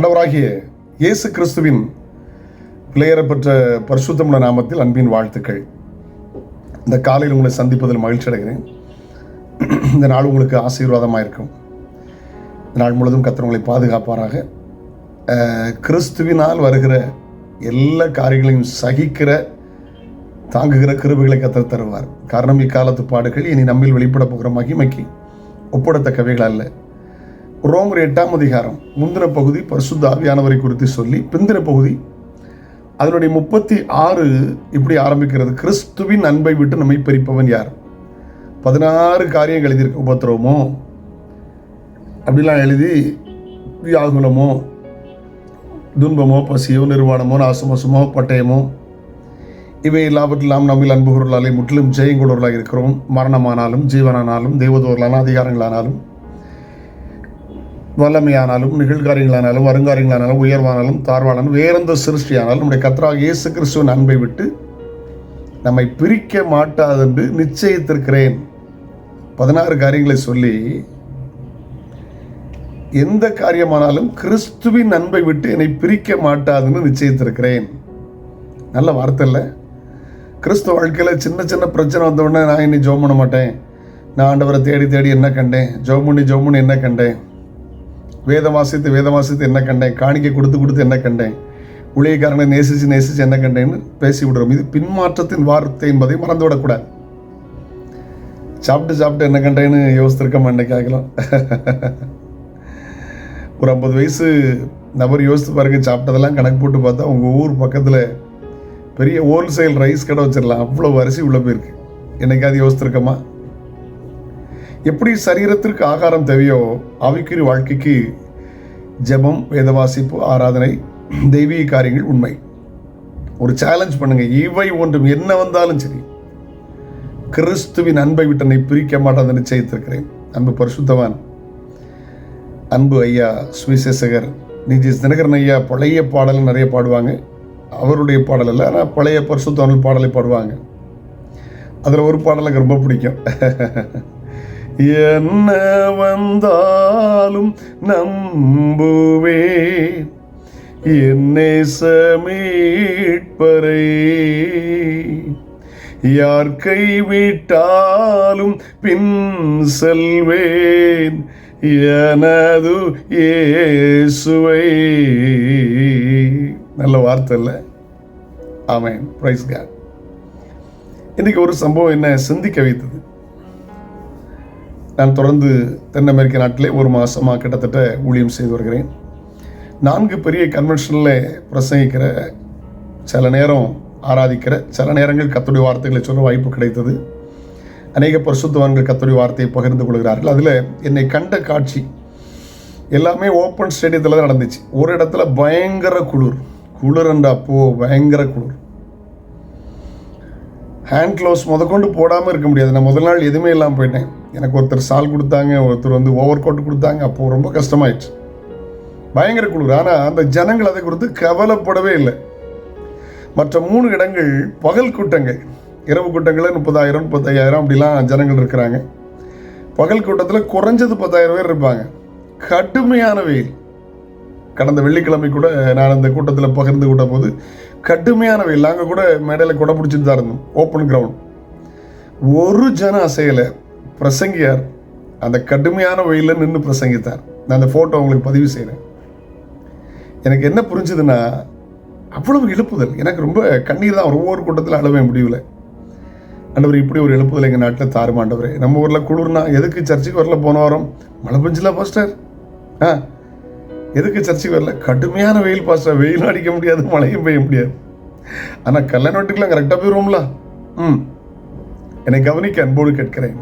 ஆண்டவராகிய இயேசு கிறிஸ்துவின் பெற்ற பரிசுத்தமுள்ள நாமத்தில் அன்பின் வாழ்த்துக்கள். இந்த காலையில் உங்களை சந்திப்பதில் மகிழ்ச்சி அடைகிறேன். இந்த நாள் உங்களுக்கு ஆசீர்வாதமாக இருக்கும். இந்த நாள் முழுவதும் கர்த்தர் உங்களை பாதுகாப்பாராக. கிறிஸ்துவினால் வருகிற எல்லா காரியங்களையும் சகிக்கிற தாங்குகிற கிருபைகளை கத்தர் தருவார். காரணம் இக்காலத்து பாடுகள் இனி நம்மில் வெளிப்பட போகிற மகிமைக்கு ஒப்பிடத்தக்கவைகள் அல்ல. ரோமர் எட்டாம் அதிகாரம் முந்தின பகுதி பரிசுத்த ஆவியானவரை குறித்து சொல்லி பிந்தின பகுதி அதனுடைய முப்பத்தி ஆறு இப்படி ஆரம்பிக்கிறது. கிறிஸ்துவின் அன்பை விட்டு நம்மை பிரிப்பவன் யார்? பதினாறு காரியங்கள் எழுதியிருக்கு உபத்திரவமோ? அப்படிலாம் எழுதி வியாகுலமோ துன்பமோ பசியோ நிர்வாணமோ நாசமோசமோ பட்டயமோ இவை எல்லாவற்றிலாம் நம்மில் அன்புகிறவர்களாலே முற்றிலும் ஜெயங்குள்ளவர்களாக இருக்கிறோம். மரணமானாலும் ஜீவனானாலும் தெய்வதோர்களான அதிகாரங்களானாலும் வல்லமையானாலும் நிகழ்காரியங்களானாலும் வருங்காரியங்களானாலும் உயர்வானாலும் தாழ்வானாலும் வேறெந்த சிருஷ்டியானாலும் நம்முடைய கத்ராக இயேசு கிறிஸ்துவின் அன்பை விட்டு நம்மை பிரிக்க மாட்டாதென்று நிச்சயித்திருக்கிறேன். பதினாறு காரியங்களை சொல்லி எந்த காரியமானாலும் கிறிஸ்துவின் அன்பை விட்டு என்னை பிரிக்க மாட்டாதுன்னு நிச்சயித்திருக்கிறேன். நல்ல வார்த்தை இல்லை. கிறிஸ்துவ வாழ்க்கையில் சின்ன சின்ன பிரச்சனை வந்த உடனே நான் இனி ஜோம் பண்ண மாட்டேன். நான் ஆண்டவரை தேடி தேடி என்ன கண்டேன்? ஜோம் பண்ணி ஜோம் பண்ணி என்ன கண்டேன்? வேதம் வாசித்து வேதம் வாசித்து என்ன கண்டேன்? காணிக்கை கொடுத்து கொடுத்து என்ன கண்டேன்? ஊழியக்காரனை நேசித்து நேசித்து என்ன கண்டேன்னு பேசி விடுறோம். இது பின்மாற்றத்தின் வார்த்தை என்பதை மறந்து விடக்கூடாது சாப்பிட்டு சாப்பிட்டு என்ன கண்டேன்னு யோசித்திருக்கோம் இன்னைக்கு ஆகலாம் ஒரு ஐம்பது வயசு நபர் யோசித்து பாருங்க சாப்பிட்டதெல்லாம் கணக்கு போட்டு பார்த்தா உங்கள் ஊர் பக்கத்தில் பெரிய ஹோல்சேல் ரைஸ் கடை வச்சிடலாம். அவ்வளோ அரிசி உள்ள போயிருக்கு. என்னைக்காவது யோசித்திருக்கோமா? எப்படி சரீரத்திற்கு ஆகாரம் தேவையோ ஆவிக்குரிய வாழ்க்கைக்கு ஜெபம் வேதவாசிப்பு ஆராதனை தெய்வீக காரியங்கள் உண்மை. ஒரு சேலஞ்ச் பண்ணுங்க. இவை ஒன்றும் என்ன வந்தாலும் சரி கிறிஸ்துவின் அன்பை விட்டு என்னை பிரிக்க மாட்டாத நிச்சயித்திருக்கிறேன். அன்பு பரிசுத்தவான் அன்பு ஐயா சுவிசேஷகர் நிஜி தினகரன் ஐயா பழைய பாடல் நிறைய பாடுவாங்க. அவருடைய பாடல் இல்லை ஆனால் பழைய பரிசுத்தவர்கள் பாடலை பாடுவாங்க. அதில் ஒரு பாடல் எனக்கு ரொம்ப பிடிக்கும். என்ன வந்தாலும் நம்புவே. என்னை சமீட்பரை. யார் கைவிட்டாலும் பின் செல்வேன். எனது ஏசுவை நல்ல வார்த்தை இல்லை? ஆமேன். பிரைஸ் காட் இன்னைக்கு ஒரு சம்பவம் என்ன சிந்திக்க வைத்தது. நான் தொடர்ந்து தென் அமெரிக்க நாட்டிலே ஒரு மாதமாக கிட்டத்தட்ட ஊழியம் செய்து வருகிறேன். நான்கு பெரிய கன்வென்ஷனில் பிரசங்கிக்கிற சில நேரம் ஆராதிக்கிற சில நேரங்கள் கத்துடைய வார்த்தைகளை சொல்ல வாய்ப்பு கிடைத்தது. அநேக பரிசுத்தவான்கள் கத்துடைய வார்த்தையை பகிர்ந்து கொள்கிறார்கள். அதில் என்னை கண்ட காட்சி எல்லாமே ஓப்பன் ஸ்டேடியத்தில் தான் நடந்துச்சு. ஒரு இடத்துல பயங்கர குளிர். குளிர் என்ற அப்போது பயங்கர குளிர். ஹேண்ட் க்ளவுஸ் முதற்கொண்டு போடாமல் இருக்க முடியாது. நான் முதல் நாள் எதுவுமே இல்லாமல் போயிட்டேன். எனக்கு ஒருத்தர் சால் கொடுத்தாங்க ஒருத்தர் வந்து ஓவர் கோட் கொடுத்தாங்க அப்போது ரொம்ப கஷ்டமாயிடுச்சு. பயங்கர குளிர். ஆனால் அந்த ஜனங்கள் அதை குறித்து கவலைப்படவே இல்லை. மற்ற மூணு இடங்கள் பகல் கூட்டங்கள். இரவு கூட்டங்களில் முப்பதாயிரம் முப்பத்தையாயிரம் அப்படிலாம் ஜனங்கள் இருக்கிறாங்க. பகல் கூட்டத்தில் குறைஞ்சது பத்தாயிரம் பேர் இருப்பாங்க. கடுமையான வெயில். கடந்த வெள்ளிக்கிழமை கூட நான் அந்த கூட்டத்தில் பகிர்ந்து கொண்ட போது கடுமையான வெயில் நாங்கள் கூட மேடையில் கொடை பிடிச்சிட்டு தான் இருந்தோம். ஓப்பன் கிரவுண்ட் ஒரு ஜன அசையலை. பிரசங்கியார் அந்த கடுமையான வெயிலில் நின்று பிரசங்கித்தார். நான் அந்த ஃபோட்டோ உங்களுக்கு பதிவு செய்கிறேன் எனக்கு என்ன புரிஞ்சுதுன்னா அவ்வளவு எழுப்புதல். எனக்கு ரொம்ப கண்ணீர் தான் ஒவ்வொரு கூட்டத்தில் அழுவே முடியல ஆண்டவர் இப்படி ஒரு எழுப்புதல் எங்கள் நாட்டில் தாருமாண்டவர் நம்ம ஊரில் குளிர்னா எதுக்கு சர்ச்சுக்கு வரல போன வாரம்? மழை பெஞ்சில பாஸ்டர் ஆ? எதுக்கு சர்ச்சுக்கு வரல? கடுமையான வெயில் பாஸ்டர். வெயில் அடிக்க முடியாது மழையும் பெய்ய முடியாது. ஆனால் கல்யாண வீட்டுக்கெல்லாம் கரெக்டாக போயிடுவோம்ல ம். என்னை கவனிக்க அன்போடு கேட்கிறேன்.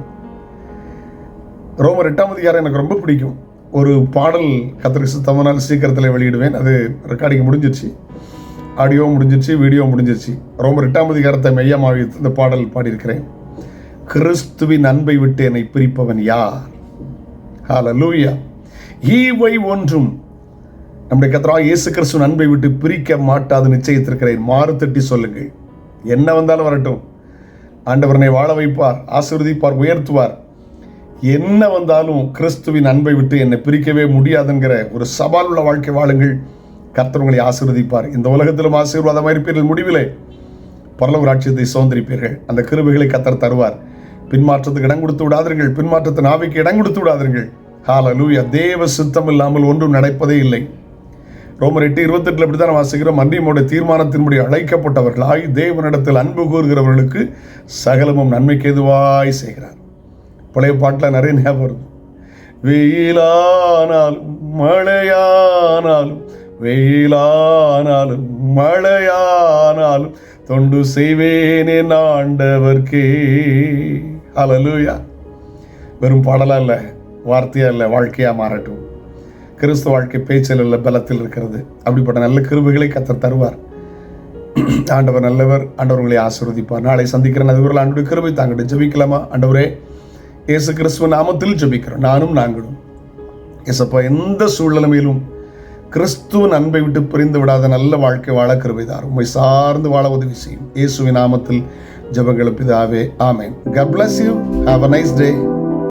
ரோமர் எட்டாம் அதிகாரம் எனக்கு ரொம்ப பிடிக்கும். ஒரு பாடல் கத்திரிக்கு சுத்தமான சீக்கிரத்தில் வெளியிடுவேன். அது ரெக்கார்டிங் முடிஞ்சிருச்சு. ஆடியோ முடிஞ்சிருச்சு வீடியோ முடிஞ்சிருச்சு. ரோமர் எட்டாம் அதிகாரத்தை மையமாக இந்த பாடல் பாடியிருக்கிறேன். கிறிஸ்துவின் அன்பை விட்டு என்னை பிரிப்பவன் யார்? ஹalleluya ஈவை ஒன்றும் நம்முடைய கத்தரா இயேசு கிறிஸ்துவின் அன்பை விட்டு பிரிக்க மாட்டாது நிச்சயத்திருக்கிறேன் மாறு தட்டி சொல்லுங்கள். என்ன வந்தாலும் வரட்டும். ஆண்டவரனை வாழ வைப்பார் ஆசிர்வதிப்பார் உயர்த்துவார். என்ன வந்தாலும் கிறிஸ்துவின் அன்பை விட்டு என்னை பிரிக்கவே முடியாதுங்கிற ஒரு சவால் உள்ள வாழ்க்கை வாழுங்கள். கர்த்தர் உங்களை ஆசீர்வதிப்பார். இந்த உலகத்திலும் ஆசீர்வாதமாக இருப்பீர்கள் முடிவிலே. பரலோக ராட்சியத்தை சுதந்திரிப்பீர்கள். அந்த கிருபைகளை கத்தர் தருவார். பின்மாற்றத்துக்கு இடம் கொடுத்து விடாதீர்கள். பின்மாற்றத்தின் ஆவிக்கு இடம் கொடுத்து விடாதீர்கள். ஹalleluya தேவ சுத்தம் இல்லாமல் ஒன்றும் நடப்பதே இல்லை. ரோமர் எட்டு இருபத்தெட்டில் இப்படி தான் வாசிக்கிறோம். அன்றியமோட தீர்மானத்தின்படி அழைக்கப்பட்டவர்களாய் தேவனிடத்தில் அன்பு கூறுகிறவர்களுக்கு சகலமும் நன்மைக்கு எதுவாய் செய்கிறார். பழைய பாட்டில் நிறைய ஞாபகம் வருது. வெயிலானாலும் மழையானாலும் வெயிலானாலும் மழையானாலும் தொண்டு செய்வேனே ஆண்டவர்க்கே. அலலூயா வெறும் பாடலாக இல்லை வார்த்தையாக இல்லை வாழ்க்கையாக மாறட்டும். கிறிஸ்துவ வாழ்க்கை பேச்சில் இல்லை பலத்தில் இருக்கிறது. அப்படிப்பட்ட நல்ல கிருபைகளை கத்தர் தருவார். ஆண்டவர் நல்லவர் ஆண்டவர் உங்களை ஆசீர்வதிப்பார். நாளை சந்திக்கிற அதுவர்கள் ஆண்டுடைய கிருபை தாங்கிட்டு ஜெபிக்கலாமா? ஆண்டவரே இயேசு கிறிஸ்துவ நாமத்தில் ஜெபிக்கிறோம். நானும் நாங்களும். இயேசப்பா எந்த சூழ்நிலைமையிலும் கிறிஸ்துவின் அன்பை விட்டு பிரிந்து விடாத நல்ல வாழ்க்கை வாழ கிருபைதார். உண்மை சார்ந்து வாழ உதவி செய்யும். இயேசுவின் நாமத்தில் ஜெபங்கள் பிதாவே ஆமேன். God bless you have a nice day